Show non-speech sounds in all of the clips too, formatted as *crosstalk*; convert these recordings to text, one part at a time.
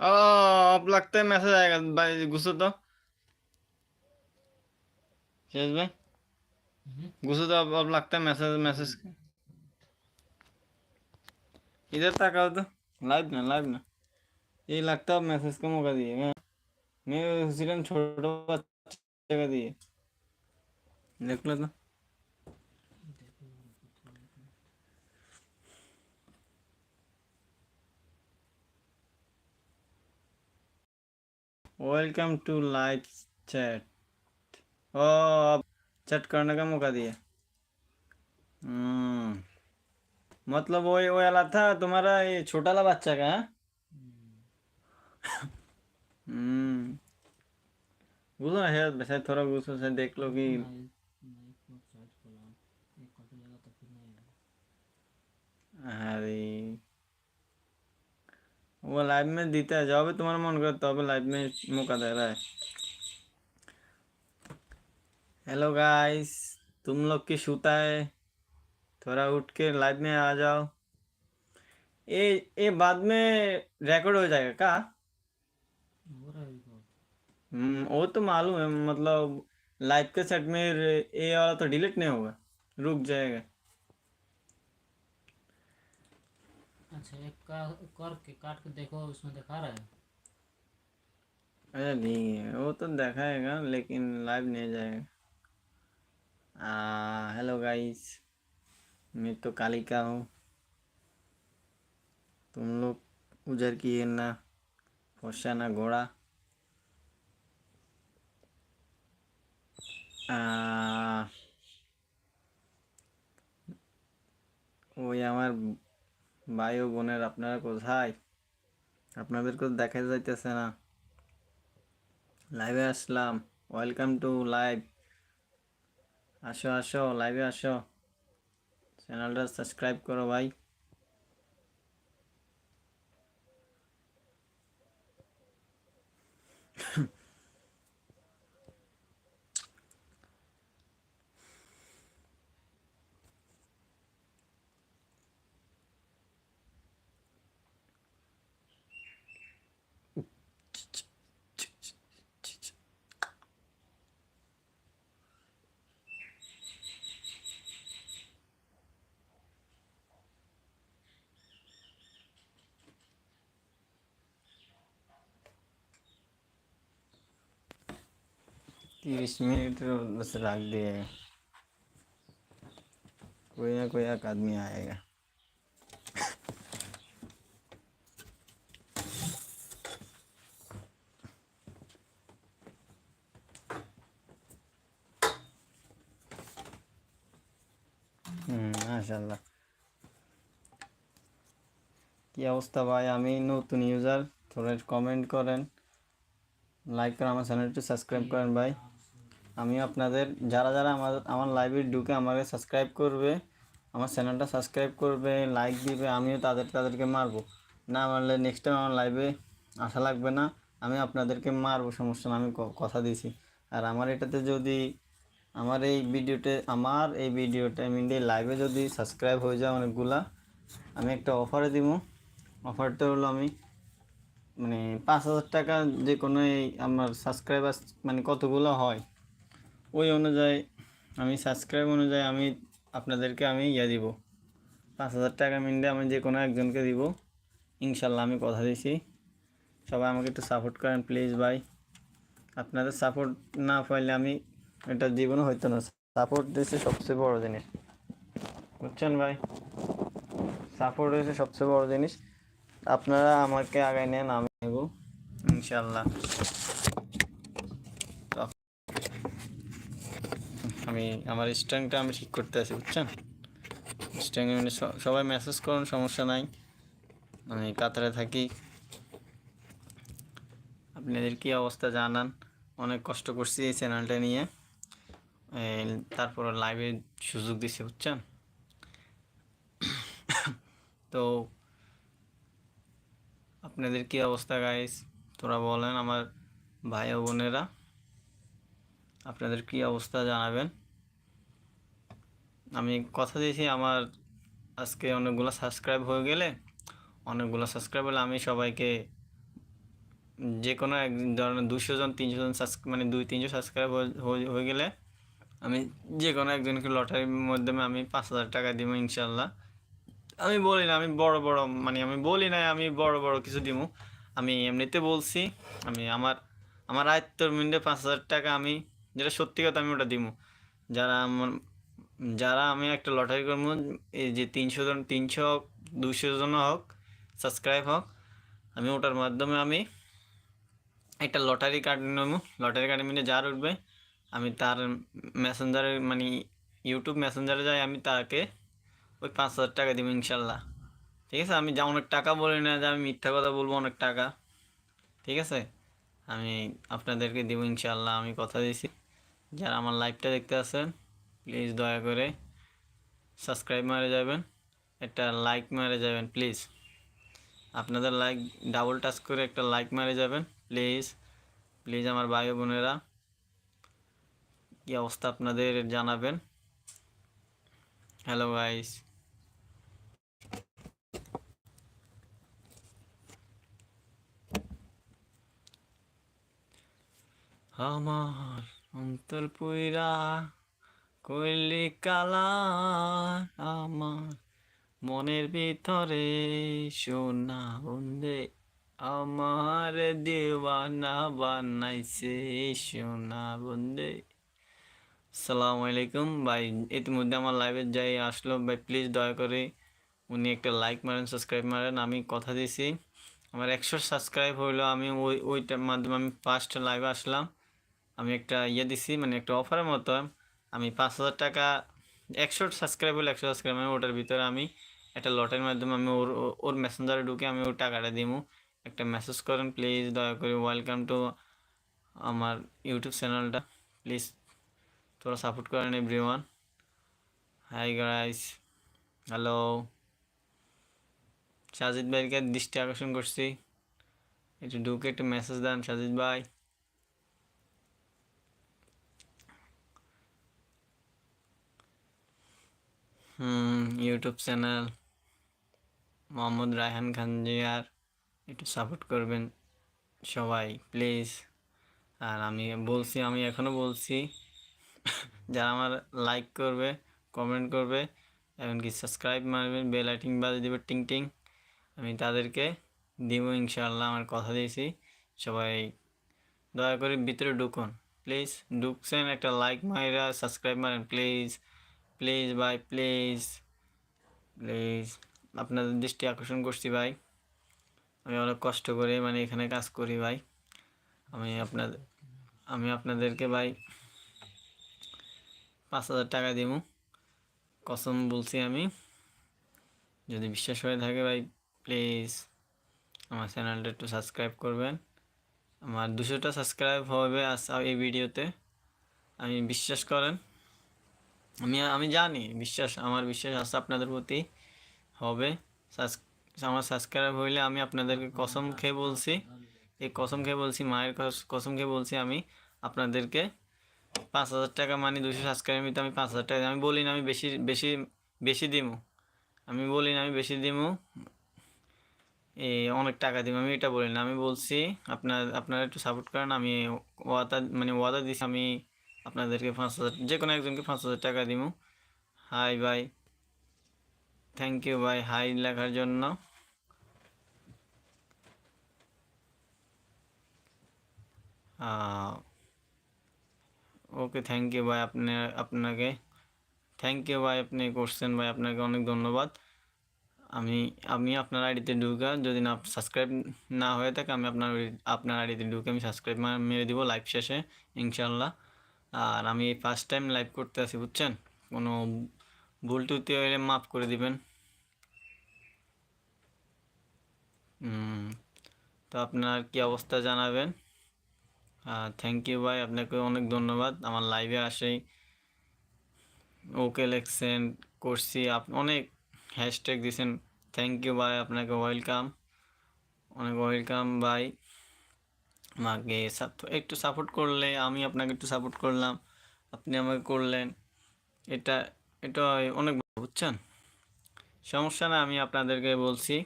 अब लगता है मैसेज आएगा। भाई घुसो तो। शेष भाई? घुसो तो अब अब लगता है मैसेज मैसेज। इधर तक आओ तो। लाइव ना लाइव ना। ये लगता है मैसेज का मौका दिए मैं मैं सिर्फ़ छोटा बच्चे का दिए देख लो तो। वेलकम टू लाइव चैट ओ अब चैट करने का मौका दिया। हम्म। मतलब वो वो वाला था तुम्हारा ये छोटा वाला बच्चा का हाँ? हम्म। गुस्सा है वैसे थोड़ा गुस्सा से देख लो कि अरे। वो लाइव में देता है जब भी तुम्हारा मन करे तब लाइव में मौका दे रहा है। हेलो गाइस तुम लोग की सूता है। थोड़ा उठ के लाइव में आ जाओ। ये ये बाद में रिकॉर्ड हो जाएगा का? हम्म, वो तो मालूम है मतलब लाइव के सेट में ये वाला तो डिलीट नहीं होगा। रुक जाएगा। अच्छा एक का, करके काट के देखो उसमें दिखा रहा है। अरे नहीं वो तो दिखाएगा लेकिन लाइव नहीं जाएगा। हेलो गाइस मैं तो कालिका हूँ। तुम लोग उधर की है ना पोषा ना घोड़ा। वो हमार ভাই ও বোনের, আপনারা কোথায়? আপনাদেরকে তো দেখা যাইতেছে না। লাইভে আসলাম। ওয়েলকাম টু লাইভ আসো আসো লাইভে আসো। চ্যানেলটা সাবস্ক্রাইব করো ভাই। तीस मिनट बस रख दिए कोई ना कोई एक आदमी आएगा হুম মাশাল্লাহ কি অবস্থা ভাই আমি নতুন ইউজার থোড়া কমেন্ট করেন লাইক করেন আমার চ্যানেলটি সাবস্ক্রাইব করেন ভাই আমি আপনাদের, যারা যারা আমার আমার লাইভে ঢুকে আমাকে সাবস্ক্রাইব করবে, আমার চ্যানেলটা সাবস্ক্রাইব করবে লাইক দিবে, আমিও তাদের, তাদেরকে মারবো। না মারলে নেক্সট টাইম আমার লাইভে আসা লাগবে না আমি আপনাদেরকে মারবো, সমস্যা না, আমি কথা দিয়েছি। আর আমার এটাতে যদি, আমার এই ভিডিওতে আমার এই ভিডিওটা আমি লাইভে যদি সাবস্ক্রাইব হয়ে যায় অনেকগুলা, আমি একটা অফারে দিব। অফারটা হলো আমি মানে পাঁচ হাজার টাকা যে কোনো এই আমার সাবস্ক্রাইবার মানে কতগুলো হয় ওই অনুযায়ী আমি সাবস্ক্রাইব অনুযায়ী আমি আপনাদেরকে আমি ইয়ে দিব। পাঁচ হাজার টাকা মিনলে আমি যে কোনো একজনকে দিব। ইনশাল্লাহ আমি কথা দিছি। সবাই আমাকে একটু সাপোর্ট করেন প্লিজ ভাই। আপনাদের সাপোর্ট না পাইলে আমি এটা জীবনে হইতো না। সাপোর্ট দিচ্ছে সবচেয়ে বড় জিনিস। বুঝছেন ভাই? সাপোর্ট হয়েছে সবচেয়ে বড় জিনিস। আপনারা আমাকে আগায় নেন আমি নেব। ইনশাল্লাহ তো আমি, আমার স্ট্যাংটা আমি ঠিক করতে আছি, বুঝছেন? স্ট্যাং মানে সবাই মেসেজ করুন, সমস্যা নাই। আমি কাতারে থাকি। আপনাদের কী অবস্থা জানান? অনেক কষ্ট করছি এই চ্যানেলটা নিয়ে। তারপর লাইভে সুযোগ দিছে, বুঝছেন? তো, আপনাদের কি অবস্থা গাইস তোরা বলেন, আমার ভাই ও বোনেরা। আপনাদের কি অবস্থা জানাবেন? আমি কথা দিয়েছি, আমার আজকে অনেকগুলো সাবস্ক্রাইব হয়ে গেলে, অনেকগুলো সাবস্ক্রাইব হলে আমি সবাইকে যে কোনো এক ধরনের দুশো জন, তিনশো জন মানে দুই, তিনশো সাবস্ক্রাইব হয়ে গেলে আমি যে কোনো একজনকে লটারির মাধ্যমে আমি পাঁচ হাজার টাকা দিব ইনশাল্লাহ আমি বলি না, আমি বড় বড় মানে আমি বলি না, আমি বড় বড় কিছু দিব। আমি এমনিতে বলছি, আমি আমার আমার আয়ত্তর মিনিটে পাঁচ হাজার টাকা আমি যেটা সত্যি কথা আমি ওটা দিব যারা আমার, যারা আমি একটা লটারি করব, এই যে তিনশো জন, তিনশো হোক দুশো জন হোক সাবস্ক্রাইব হোক, আমি ওটার মাধ্যমে আমি একটা লটারি কার্ড নেব। লটারি কার্ড মিলে যার উঠবে, আমি তার মেসেঞ্জারে মানে ইউটিউব মেসেঞ্জারে যাই, আমি তাকে ওই পাঁচ হাজার টাকা দিব ইনশাল্লাহ। ঠিক আছে? আমি যা অনেক টাকা বলি না, যে আমি মিথ্যা কথা বলব অনেক টাকা। ঠিক আছে? আমি আপনাদেরকে দেবো ইনশাল্লাহ, আমি কথা দিয়েছি। যারা আমার লাইভটা দেখতে আছেন প্লিজ দয়া করে সাবস্ক্রাইব মারে যাবেন, একটা লাইক মারে যাবেন প্লিজ আপনাদের লাইক ডাবল টাচ করে একটা লাইক মারে যাবেন প্লিজ প্লিজ আমার ভাই বোনেরা, কী অবস্থা আপনাদের জানাবেন? হ্যালো গাইস আমার অন্তর পুইরা কইলি কালা আমার মনের ভিতরে সোনা বন্দে আমার দেওয়ানা বানাইছে সোনা বন্দে সালাম আলাইকুম ভাই, ইতিমধ্যে আমার লাইভে যাই আসলো। ভাই প্লিজ দয়া করে উনি একটা লাইক মারেন সাবস্ক্রাইব মারেন, আমি কথা দিছি আমার একশো সাবস্ক্রাইব হইল, আমি ওই ওইটার মাধ্যমে আমি ফার্স্ট লাইভে আসলাম। আমি একটা ইয়ে দিছি মানে একটা অফারের মতো। আমি পাঁচ হাজার টাকা, একশো সাবস্ক্রাইব হলে একশো সাবস্ক্রাইব ওটার ভিতরে আমি একটা লটের মাধ্যমে আমি ওর ওর মেসেঞ্জারে ঢুকে আমি ওর টাকাটা দিব একটা মেসেজ করেন প্লিজ দয়া করে ওয়েলকাম টু আমার ইউটিউব চ্যানেলটা প্লিজ তোরা সাপোর্ট করেন everyone hi guys hello Sajid ভাইকে দৃষ্টি আকর্ষণ করছি। একটু ঢুকে একটু মেসেজ দেন সাজিদ ভাই। ইউটিউব চ্যানেল মোহাম্মদ রায়হান খান জিয়ার একটু সাপোর্ট করবেন সবাই প্লিজ আর আমি বলছি, আমি এখনও বলছি, যারা আমার লাইক করবে কমেন্ট করবে, এমনকি সাবস্ক্রাইব মারবেন বেল আইটিং বাজে দেবে, টিং টিং, আমি তাদেরকে দিব, ইনশাআল্লাহ আমার কথা দিয়েছি। সবাই দয়া করে ভিতরে ঢুকুন প্লিজ ঢুকছেন, একটা লাইক মাইরা সাবস্ক্রাইব মারেন প্লিজ প্লিজ ভাই প্লিজ প্লিজ আপনাদের দৃষ্টি আকর্ষণ করছি, ভাই। আমি অনেক কষ্ট করে মানে এখানে কাজ করি, ভাই। আমি আপনাদের আমি আপনাদেরকে, ভাই, পাঁচ হাজার টাকা দিব। কসম বলছি আমি। যদি বিশ্বাস হয়ে থাকে, ভাই প্লিজ আমার চ্যানেলটা একটু সাবস্ক্রাইব করবেন। আমার দুশোটা সাবস্ক্রাইব হবে আজ এই ভিডিওতে। আমি বিশ্বাস করেন আমি আমি জানি, বিশ্বাস, আমার বিশ্বাস আছে আপনাদের প্রতি, হবে। আমার সাবস্ক্রাইব হইলে আমি আপনাদেরকে কসম খেয়ে বলছি, এই কসম খেয়ে বলছি, মায়ের কস- কসম খেয়ে বলছি আমি আপনাদেরকে, পাঁচ হাজার টাকা মানে দুশো সাবস্ক্রাইব আমি পাঁচ হাজার টাকা। আমি বলি না আমি বেশি বেশি বেশি দিব আমি বলি না আমি বেশি দিব এই অনেক টাকা দিব আমি এটা বলি না। আমি বলছি, আপনার, আপনারা একটু সাপোর্ট করেন। আমি ওয়াদা মানে ওয়াদা দিছি আমি আপনাদেরকে পাঁচ হাজার যে কোনো একজনকে পাঁচ হাজার টাকা দিব হাই ভাই থ্যাংক ইউ ভাই, হাই লেখার জন্য। ওকে থ্যাংক ইউ ভাই, আপনি, আপনাকে। থ্যাংক ইউ ভাই, আপনি করছেন ভাই, আপনাকে অনেক ধন্যবাদ। আমি আমি আপনার আইডিতে ঢুকা, যদি না সাবস্ক্রাইব না হয়ে থাকে, আমি আপনার আপনার আইডিতে ঢুকে আমি সাবস্ক্রাইব মেরে দিব লাইভ শেষে, ইনশাল্লাহ। আর আমি ফার্স্ট টাইম লাইভ করতে আছি, বুঝছেন? কোনো ভুল টুতি হলে মাফ করে দিবেন। তো আপনার কি অবস্থা জানাবেন? থ্যাংক ইউ ভাই, আপনাকে অনেক ধন্যবাদ। আমার লাইভে আসেই ওকে লেখছেন করছি। আপ, অনেক হ্যাশট্যাগ দিয়েছেন থ্যাংক ইউ ভাই, আপনাকে ওয়েলকাম অনেক ওয়েলকাম ভাই। আমাকে একটু সাপোর্ট করলে, আমি আপনাকে একটু সাপোর্ট করলাম, আপনি আমাকে করলেন। এটা এটা অনেক বুঝছেন? সমস্যা না, আমি আপনাদেরকে বলছি।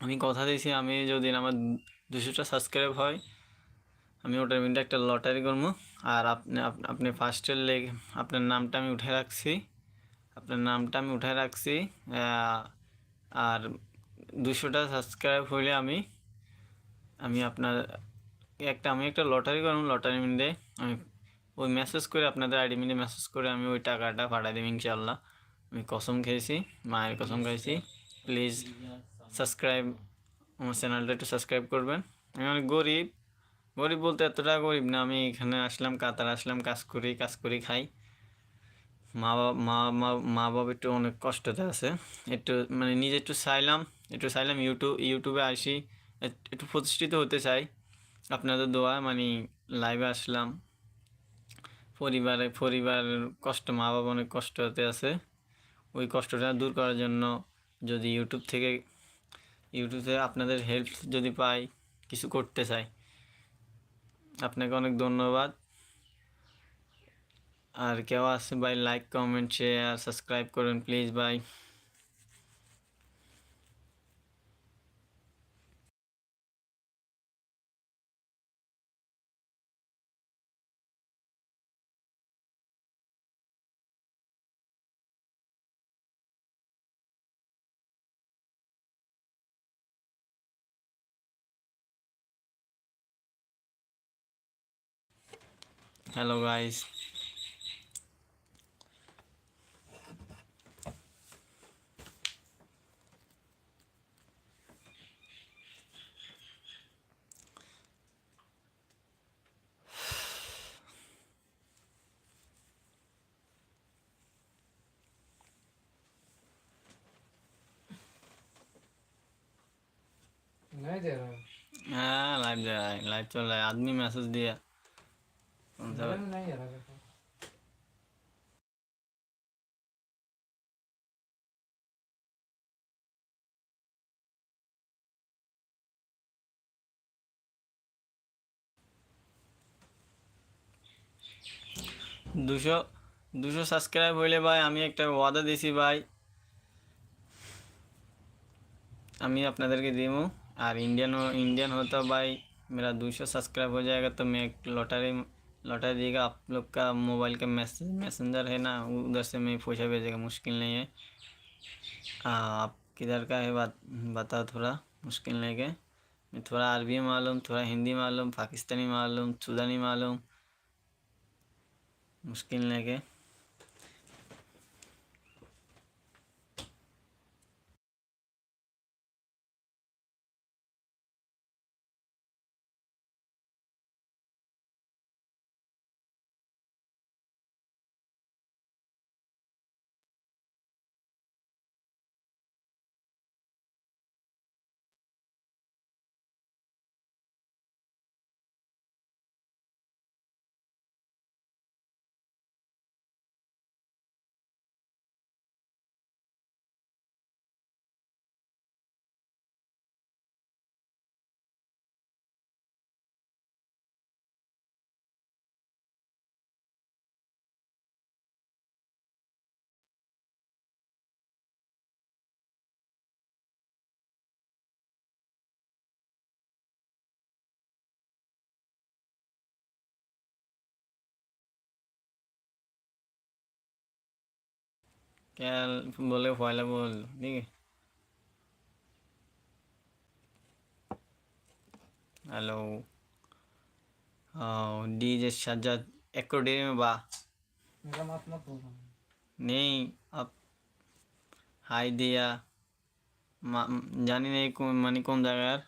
আমি কথা দিয়েছি, আমি যদি আমার দুশোটা সাবস্ক্রাইব হয়, আমি ওটার মধ্যে একটা লটারি করব। আর আপনি, আপ- আপনি ফার্স্টের লেগ আপনার নামটা আমি উঠে রাখছি। আপনার নামটা আমি উঠে রাখছি আর দুশোটা সাবস্ক্রাইব হইলে আমি আমি আপনার একটা আমি একটা লটারি করব লটারি মিলে আমি ওই মেসেজ করে আপনাদের আইডি মিলে মেসেজ করে আমি ওই টাকাটা পাঠাই দেবো ইনশাল্লাহ আমি কসম খেয়েছি মায়ের কসম খেয়েছি প্লিজ সাবস্ক্রাইব আমার চ্যানেলটা একটু সাবস্ক্রাইব করবেন। আমি অনেক গরিব গরিব বলতে এতটা গরিব না। আমি এখানে আসলাম কাতার আসলাম কাজ করি কাজ করি খাই। মা বাবা মা মা মা বাবা একটু অনেক কষ্টতে আছে। একটু মানে নিজে একটু চাইলাম একটু চাইলাম ইউটিউব ইউটিউবে আসি। একটু প্রতিষ্ঠিত হতে চাই। আপনাদের দোয়া মানে লাইভে আসলাম। পরিবারে পরিবার কষ্ট, মা বাবা অনেক কষ্ট হতে আছে। ওই কষ্টটা দূর করার জন্য যদি ইউটিউব থেকে ইউটিউব আপনাদের হেল্প যদি পাই, কিছু করতে চাই। আপনাকে অনেক ধন্যবাদ। আর কেউ আছে ভাই লাইক কমেন্ট শেয়ার সাবস্ক্রাইব করুন প্লিজ ভাই। हेलो गाइस नहीं दे रहा हाँ। लाइव दे रहा है। लाइव चल रहा है। आदमी मैसेज दिया। नहीं आ रहा देखो দুশো দুশো সাবস্ক্রাইব হইলে ভাই আমি একটা ওয়াদা দিছি ভাই আমি আপনাদেরকে দিব আর इंडियन हो इंडियन होता भाई मेरा दो सौ सब्सक्राइब हो जाएगा तो मैं एक लॉटरी लॉटरी दिएगा आप लोग का मोबाइल का मैसेज मैसेंजर है ना उधर से मैं पूछा भेजेगा, मुश्किल नहीं है। हाँ आप किधर का है बात, बताओ थोड़ा, मुश्किल नहीं है। मैं थोड़ा अरबी मालूम, थोड़ा हिंदी मालूम, पाकिस्तानी मालूम, सुदानी मालूम, मुश्किल नहीं है। क्या बोले पहले बोल ठीक है हेलो हाँ डीजे सज्जाद एक डे में बा मेरा मत मत बोलना नहीं अब হাই দিয়া মা- জানি না এই কোন মানে কোন জায়গার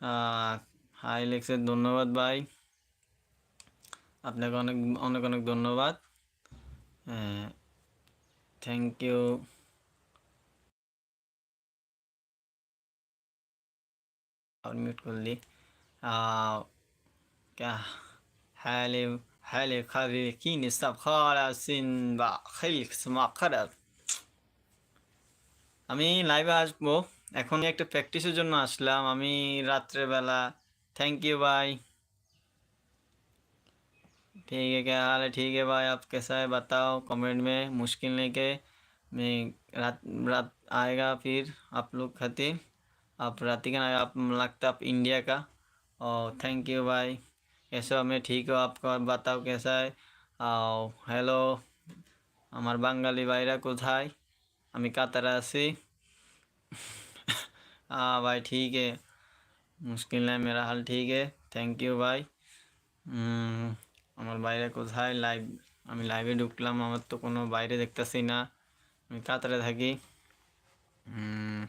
আহ, হাই লেখছে ধন্যবাদ ভাই আপনাকে অনেক অনেক অনেক ধন্যবাদ থ্যাংক ইউ মিউট করলি هل খারাপ সিন বা سن বাখিল মাখারাত আমি লাইভে আসব। এখন একটা প্র্যাকটিসের জন্য আসলাম। আমি রাত্রেবেলা থ্যাংক ইউ বাই ठीक है क्या हाल है ठीक है भाई आप कैसा है बताओ कमेंट में मुश्किल नहीं के मैं रात रात आएगा फिर आप लोग खातिर आप रातिकान आप लगता आप इंडिया का और थैंक यू भाई कैसे हो मैं ठीक हो आपका बताओ कैसा है आओ हेलो আমার বাঙালি ভাইরা কোথায় আমি কাতারে আছি हाँ भाई ठीक है মুশকিল নাই মেরা হাল ঠিক है থ্যাংক ইউ ভাই উম, আমার বাইরে কোথায় লাইভ আমি লাইভে ঢুকলাম আমার তো কোনো বাইরে দেখতেছি না আমি কাতারে থাকি উম,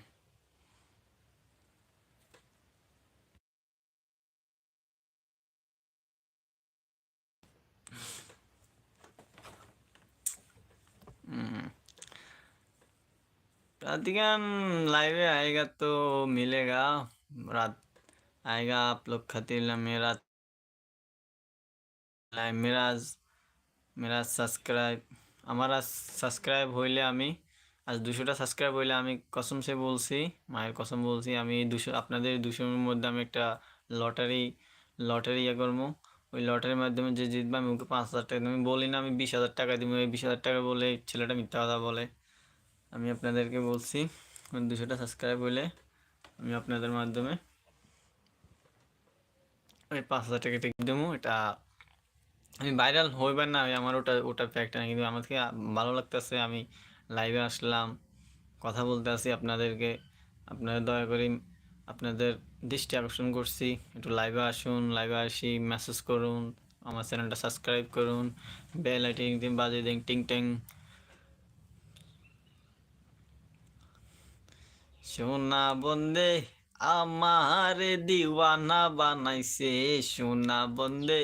हम्म। रातिकान लाइव आएगा तो मिलेगा रात आएगा आप लोग खातिर मेरा লাইভ মেরা মেরা সাবস্ক্রাইব আমার আজ সাবস্ক্রাইব হইলে আমি, আজ দুশোটা সাবস্ক্রাইব হইলে আমি কসম সে বলছি, মায়ের কসম বলছি, আমি দুশো, আপনাদের দুশোর মধ্যে আমি একটা লটারি লটারি ইয়ে করব। ওই লটারির মাধ্যমে যে জিতবে আমি ওকে পাঁচ হাজার টাকা। আমি বলি না, আমি বিশ হাজার টাকা দিব, এই বিশ হাজার টাকা বলে ছেলেটা মিথ্যা কথা বলে। আমি আপনাদেরকে বলছি, দুশোটা সাবস্ক্রাইব হইলে আমি আপনাদের মাধ্যমে ওই পাঁচ হাজার টাকা টিকিট দেবো, এটা আমি ভাইরাল হইবার না, আমি আমার ওটা ওটা ফ্যাক্ট না, কিন্তু আমাকে ভালো লাগতেছে, আমি লাইভে আসলাম, কথা বলতে আসি আপনাদেরকে, আপনারা দয়া করে আপনাদের দৃষ্টি আকর্ষণ করছি, একটু লাইভে আসুন লাইভে আসি মেসেজ করুন, আমার চ্যানেলটা সাবস্ক্রাইব করুন বেল আইটিং দিন বাজে দিন টিং টিং। সোনা বন্দে আমারে দিওয়ানা বানাইছে, সোনা বন্দে।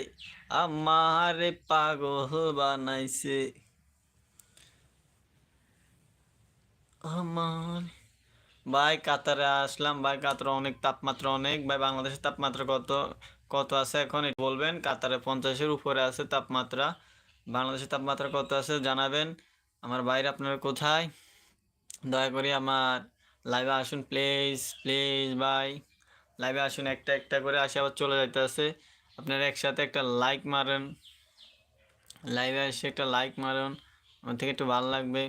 আমারে পাগল বানাইছে। আমার ভাই, কাতারে আসলাম। ভাই, কাতারে অনেক তাপমাত্রা অনেক। ভাই, বাংলাদেশের তাপমাত্রা কত কত আছে এখন? বলবেন, কাতারে পঞ্চাশের উপরে আছে তাপমাত্রা। বাংলাদেশের তাপমাত্রা কত আছে জানাবেন। আমার বাইরে আপনারা কোথায়? দয়া করে আমার লাইভে আসুন প্লিজ প্লিজ ভাই। লাইভে আসুন, একটা একটা করে আসে আবার চলে যাইতে আছে আপনারা একসাথে একটা লাইক মারেন। লাইভে এসে একটা লাইক মারেন। আমার থেকে একটু ভালো লাগবে।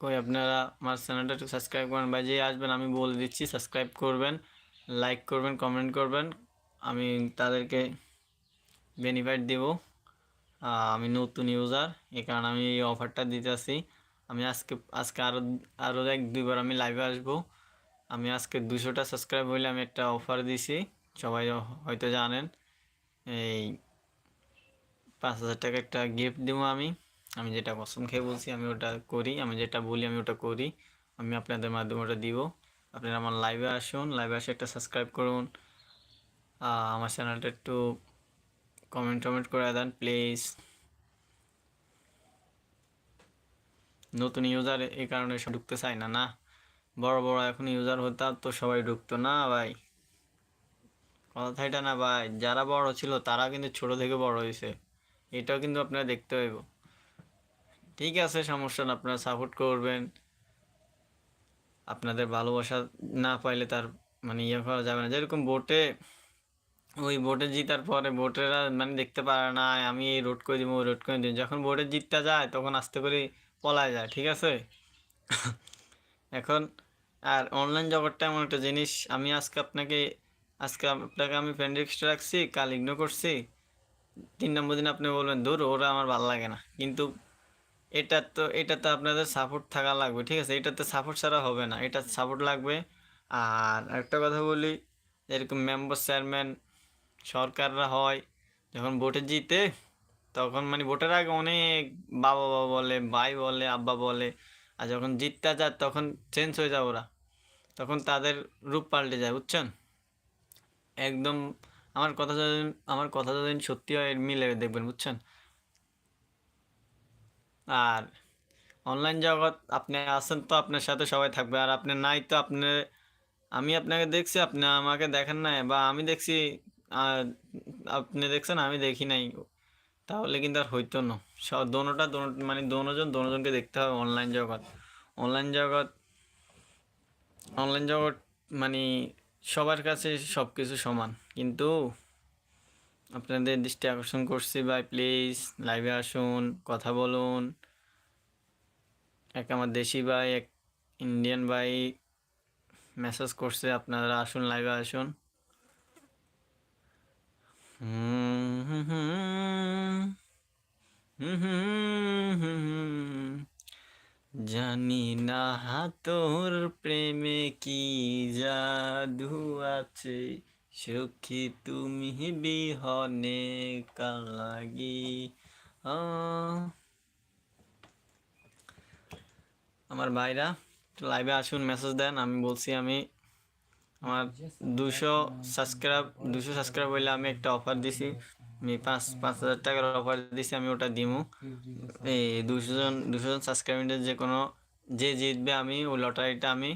কই আপনারা আমার চ্যানেলটা একটু সাবস্ক্রাইব করেন। বা যে আসবেন, আমি বলে দিচ্ছি সাবস্ক্রাইব করবেন লাইক করবেন কমেন্ট করবেন। আমি তাদেরকে বেনিফিট দেব। আমি নতুন ইউজার এ কারণে আমি এই অফারটা দিতেছি। আমি আজকে আজকে আরও আরও এক, দুইবার আমি লাইভে আসব। আমি আজকে দুশোটা সাবস্ক্রাইব হইলে আমি একটা অফার দিছি। সবাই হয়তো জানেন, এই পাঁচ হাজার টাকা একটা গিফট দেবো আমি। আমি যেটা কসম খেয়ে বলছি, আমি ওটা করি। আমি যেটা বলি, আমি ওটা করি। আমি আপনাদের মাধ্যমে ওটা দিব। আপনারা আমার লাইভে আসুন লাইভে আসে একটা সাবস্ক্রাইব করুন। আমার চ্যানেলটা একটু কমেন্ট টমেন্ট করে দেন প্লিজ নতুন ইউজার এই কারণে ঢুকতে চায় না না? বড় বড় এখন ইউজার হতাম তো সবাই ঢুকতো না ভাই। কথা এটা না ভাই, যারা বড় ছিল তারা কিন্তু ছোট থেকে বড় হয়েছে এটাও কিন্তু আপনারা দেখতে হইব ঠিক আছে, সমস্যা না, আপনারা সাপোর্ট করবেন। আপনাদের ভালোবাসা না পাইলে তার মানে ইয়ে করা যাবে না। যেরকম বোটে ওই বোটে জিতার পরে বোটেরা মানে দেখতে পারে না, আমি এই রোড করে দিব, ওই রোড করে দিব। যখন বোটে জিততে যায়, তখন আস্তে করে পলায় যায়, ঠিক আছে? এখন আর অনলাইন জগৎটা এমন একটা জিনিস, আমি আজকে আপনাকে আজকে আপনাকে আমি ফ্রেন্ড রিকোয়েস্ট রাখছি, কাল ইগনোর করছি। তিন নম্বর দিন আপনি বলবেন, দূর, ওরা আমার ভালো লাগে না। কিন্তু এটা তো এটা তো আপনাদের সাপোর্ট থাকা লাগবে, ঠিক আছে? এটাতে সাপোর্ট ছাড়া হবে না, এটা সাপোর্ট লাগবে। আর একটা কথা বলি, এরকম মেম্বার চেয়ারম্যান সরকাররা হয়, যখন ভোটে জিতে, তখন মানে ভোটের আগে অনেক বাবা বাবা বলে, ভাই বলে, আব্বা বলে আর যখন জিতটা যায়, তখন চেঞ্জ হয়ে যায় ওরা। তখন তাদের রূপ পাল্টে যায়, বুঝছেন? একদম আমার কথা যদি আমার কথা যদি সত্যি হয় মিলে দেখবেন, বুঝছেন? আর অনলাইন জগৎ, আপনি আছেন তো আপনার সাথে সবাই থাকবে, আর আপনি নাই তো আপনি, আমি আপনাকে দেখছি, আপনি আমাকে দেখেন নাই, বা আমি দেখছি আপনি দেখছেন, আমি দেখি নাই। তাহলে কিন্তু আর হইতো না। সব দোনোটা, দোনো মানে দোনোজন, দোনোজনকে দেখতে হবে অনলাইন জগৎ। অনলাইন জগৎ অনলাইন জগৎ মানে সবার কাছে সব কিছু সমান। কিন্তু আপনাদের দৃষ্টি আকর্ষণ করছি ভাই প্লিজ লাইভে আসুন, কথা বলুন। এক আমার দেশি ভাই, এক ইন্ডিয়ান ভাই মেসেজ করছে, আপনারা আসুন লাইভে আসুন। জানি না তোর প্রেমে কি জাদু আছে, সখী তুমি বিহনে কালাগি। আমার ভাইরা লাইভে আসুন মেসেজ দেন, আমি বলছি আমি আমার দুশো সাবস্ক্রাইব দুশো সাবস্ক্রাইব হইলে আমি একটা অফার দিছি। আমি পাঁচ পাঁচ হাজার টাকার অফার দিছি, আমি ওটা দিমু। এই দুশো জন দুশো জন সাবস্ক্রাইবের যে কোনো, যে জিতবে আমি, ওই লটারিটা আমি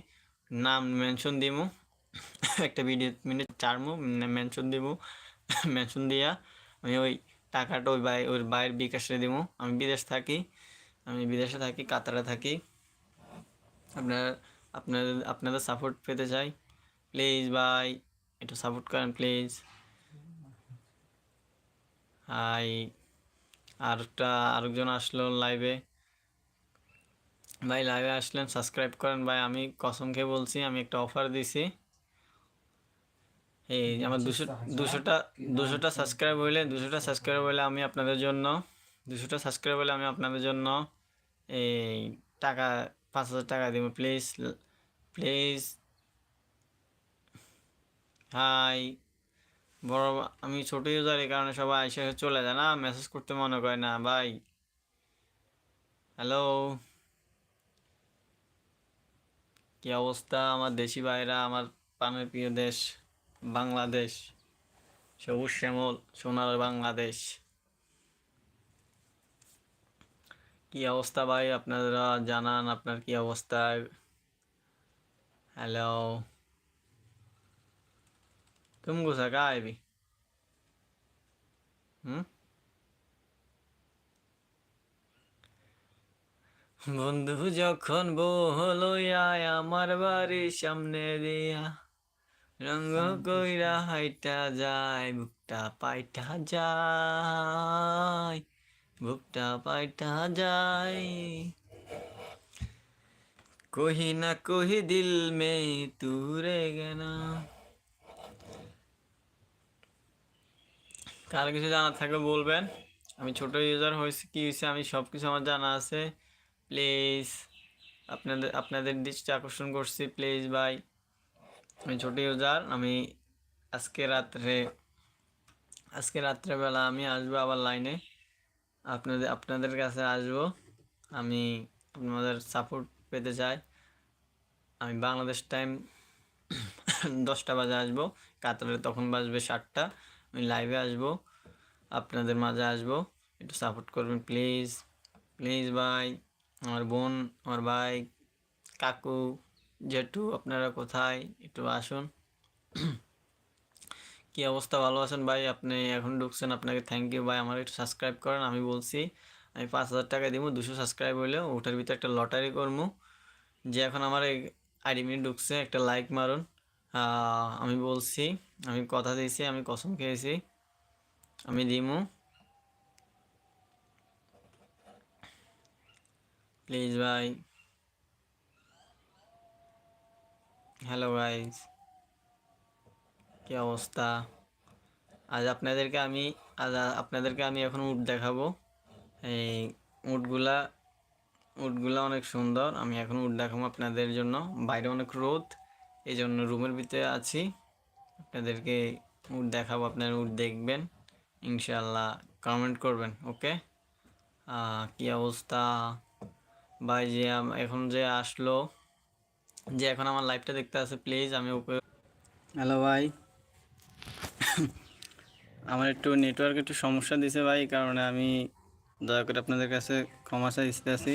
নাম মেনশন দিমু। একটা ভিডিও মিনিট চারমু মেনশন দিমু। মেনশন দিয়া আমি ওই টাকাটা ওই বাই ওই বাইরের বিকাশে দিমু। আমি বিদেশ থাকি, আমি বিদেশে থাকি, কাতারে থাকি। আপনার, আপনাদের আপনাদের সাপোর্ট পেতে চাই। প্লিজ ভাই একটু সাপোর্ট করেন প্লিজ হাই আরেকটা, আরেকজন আসলো লাইভে ভাই লাইভে আসলেন সাবস্ক্রাইব করেন। ভাই, আমি কসম খেয়ে বলছি, আমি একটা অফার দিছি। এই আমার দুশো, দুশোটা দুশোটা সাবস্ক্রাইব হইলে, দুশোটা সাবস্ক্রাইব হইলে আমি আপনাদের জন্য, দুশোটা সাবস্ক্রাইব হইলে আমি আপনাদের জন্য এই টাকা, পাঁচ হাজার টাকা দিব। Please please hi. বড় আমি ছোট ইউজার এই কারণে সবাই এসে চলে যায় না মেসেজ করতে মনে করে না, ভাই। হ্যালো কি অবস্থা? আমার দেশি ভাইরা, আমার প্রাণের প্রিয় দেশ, বাংলাদেশ। সবুজ শ্যামল, সোনার বাংলাদেশ। কি অবস্থা ভাই? আপনারা জানান, আপনার কি অবস্থা? হ্যালো तुमको सका है भी হুম বন্ধু যখন বহলইয়া আমার বাড়ির সামনে দিয়া রঙ্গ কইরা হাইটা যায় বুকটা পাইটা যায় বুকটা পাইটা যায় কহি না কহি দিল মে তুরে গেনা কার কিছু জানা থাকলে বলবেন। আমি ছোট ইউজার হয়েছে, কি হয়েছে, আমি সব কিছু আমার জানা আছে। প্লিজ আপনাদের আপনাদের দৃষ্টি আকর্ষণ করছি প্লিজ ভাই। আমি ছোট ইউজার আমি আজকে রাত্রে, আজকে রাত্রেবেলা আমি আসব আবার লাইনে আপনাদের আপনাদের কাছে আসব। আমি আপনাদের সাপোর্ট পেতে চাই। আমি বাংলাদেশ টাইম *clears throat* দশটা বাজে আসব। কাতারে তখন বাজবে সাতটা। আমি লাইভে আসব, আপনাদের মাঝে আসব, একটু সাপোর্ট করবেন প্লিজ প্লিজ ভাই, আমার বোন, আমার ভাই, কাকু, জেঠু, আপনারা কোথায়? একটু আসুন। *clears throat* কি অবস্থা? ভালো আছেন ভাই? আপনি এখন ঢুকছেন আপনাকে থ্যাংক ইউ ভাই। আমার একটু সাবস্ক্রাইব করেন, আমি বলছি, আমি পাঁচ হাজার টাকা দিব, দুশো সাবস্ক্রাইব হইলে ওটার ভিতরে একটা লটারি করব যে এখন আমার আইডি মিনিট ঢুকছে, একটা লাইক মারুন। আমি বলছি, আমি কথা দিয়েছি, আমি কসম খেয়েছি। আমি দিমু প্লিজ ভাই। হ্যালো গাইজ কি অবস্থা? আজ আপনাদেরকে আমি, আজ আপনাদেরকে আমি এখন উট দেখাবো। এই উটগুলা উটগুলা অনেক সুন্দর। আমি এখন উট দেখাবো আপনাদের জন্য। বাইরে অনেক রোদ। এই জন্য রুমের ভিতরে আছি। আপনাদেরকে উট দেখাবো, আপনারা উট দেখবেন। ইনশাল্লাহ কমেন্ট করবেন ওকে কি অবস্থা? ভাই যে এখন যে আসলো, যে এখন আমার লাইভটা দেখতে আছে প্লিজ আমি ওকে হ্যালো ভাই। আমার একটু নেটওয়ার্ক একটু সমস্যা দিছে ভাই কারণে আমি দয়া করে আপনাদের কাছে ক্ষমা চাইতে আছি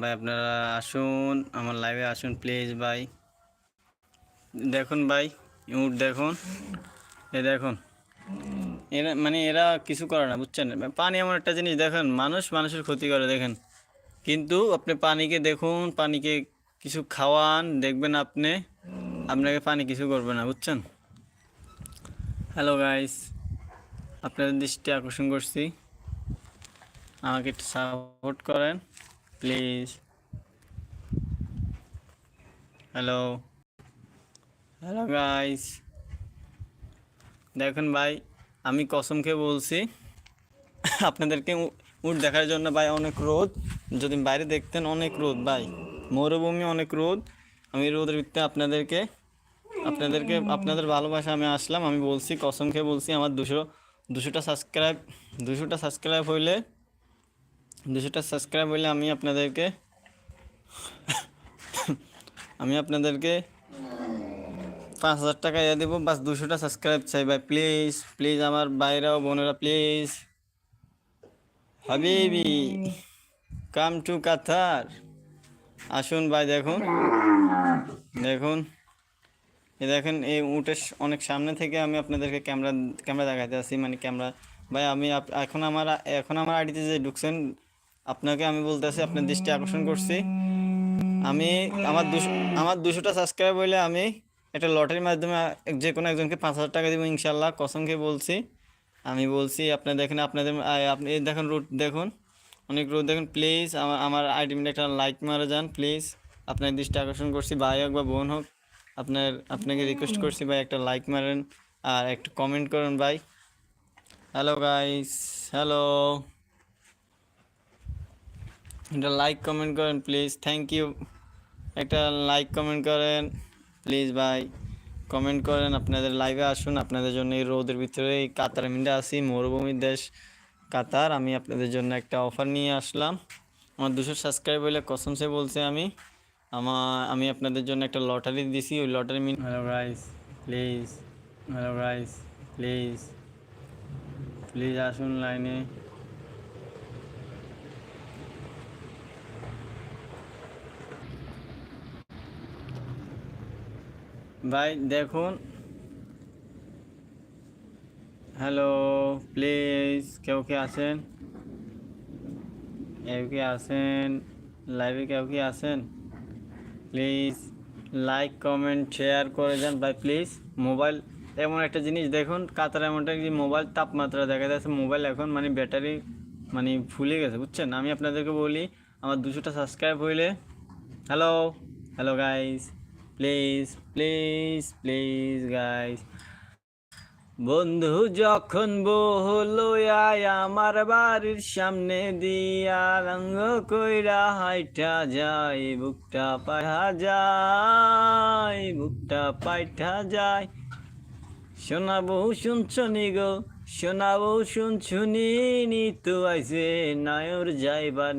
ভাই, আপনারা আসুন, আমার লাইভে আসুন প্লিজ ভাই। দেখুন ভাই উট দেখুন। এ দেখুন। এরা মানে এরা কিছু করে না, বুঝছেন? পানি এমন একটা জিনিস, দেখেন, মানুষ মানুষের ক্ষতি করে, দেখেন। কিন্তু আপনি পানিকে দেখুন, পানিকে কিছু খাওয়ান, দেখবেন আপনি, আপনাকে পানি কিছু করবে না, বুঝছেন? হ্যালো গাইস আপনাদের দৃষ্টি আকর্ষণ করছি। আমাকে একটু সাপোর্ট করেন প্লিজ হ্যালো হ্যালো গাইস দেখুন ভাই, আমি কসম খেয়ে বলছি। আপনাদেরকে উট দেখার জন্য ভাই অনেক রোদ। যদি বাইরে দেখতেন অনেক রোদ ভাই। মরুভূমি অনেক রোদ। আমি রোদের ভিত্তিতে আপনাদেরকে আপনাদেরকে আপনাদের ভালোবাসা আমি আসলাম। আমি বলছি কসম খেয়ে বলছি, আমার দুশো দুশোটা সাবস্ক্রাইব দুশোটা সাবস্ক্রাইব হইলে দুশোটা সাবস্ক্রাইব হইলে আমি আপনাদেরকে আমি আপনাদেরকে পাঁচ হাজার টাকা ইয়ে দেবো, বাস দুশোটা সাবস্ক্রাইব চাই ভাই প্লিজ প্লিজ আমার বাইরেও বোনেরা প্লিজ হাবিবি, কাম টু কাতার। আসুন ভাই, দেখুন। দেখুন। এই দেখেন, এই উটের অনেক সামনে থেকে আমি আপনাদেরকে ক্যামেরা ক্যামেরা দেখাতে আসি মানে ক্যামেরা। ভাই, আমি এখন আমার এখন আমার আইডিতে যে ঢুকছেন, আপনাকে আমি বলতেছি আপনার দৃষ্টি আকর্ষণ করছি। আমি, আমার দুশো, আমার দুশোটা সাবস্ক্রাইব হইলে আমি একটা লটারির মাধ্যমে যে কোনো একজনকে পাঁচ হাজার টাকা দেবো ইনশাল্লাহ কসমকে বলছি, আমি বলছি আপনার দেখেন, আপনাদের আপনি দেখেন রুট দেখুন। অনেক রোদ দেখুন। প্লিজ আমার আমার আইডিমিটা একটা লাইক মারা যান প্লিজ আপনার দৃষ্টি আকর্ষণ করছি, ভাই হোক বা বোন হোক। আপনার, আপনাকে রিকোয়েস্ট করছি ভাই, একটা লাইক মারেন আর একটা কমেন্ট করুন ভাই। হ্যালো গাইস হ্যালো একটা লাইক কমেন্ট করেন প্লিজ থ্যাংক ইউ একটা লাইক কমেন্ট করেন। প্লিজ ভাই কমেন্ট করেন, আপনাদের লাইভে আসুন, আপনাদের জন্য এই রোদের ভিতরে এই কাতার মিন্ডা আসি মরুভূমির দেশ কাতার। আমি আপনাদের জন্য একটা অফার নিয়ে আসলাম। আমার দুশো সাবস্ক্রাইব হলে কসমসে বলছে আমি। আমার, আমি আপনাদের জন্য একটা লটারি দিছি, ওই lottery mean hello rice please hello rice please please আসুন লাইনে ভাই, দেখুন। হ্যালো প্লিজ কেউ কি আছেন? কেউ কি আছেন? লাইভে কেউ কি আছেন? প্লিজ লাইক কমেন্ট শেয়ার করে যান ভাই প্লিজ মোবাইল এমন একটা জিনিস, দেখুন, কাতার এমন একটা যে মোবাইল তাপমাত্রা দেখা যাচ্ছে মোবাইল এখন মানে ব্যাটারি মানে ফুলে গেছে, বুঝছেন? আমি আপনাদেরকে বলি, আমার দুশোটা সাবস্ক্রাইব হইলে hello hello guys please please please guys বন্ধু যখন বহলো আয় আমার বাড়ির সামনে দিয়া রঙ্গ কইরা হাইটা যায় বুকটা পাঠা যায় বুকটা পাইঠা যায় শোনাবো শুনছনি গো? শোনাবো, শুনছুনি নিতু আইসে নায়র যাইবার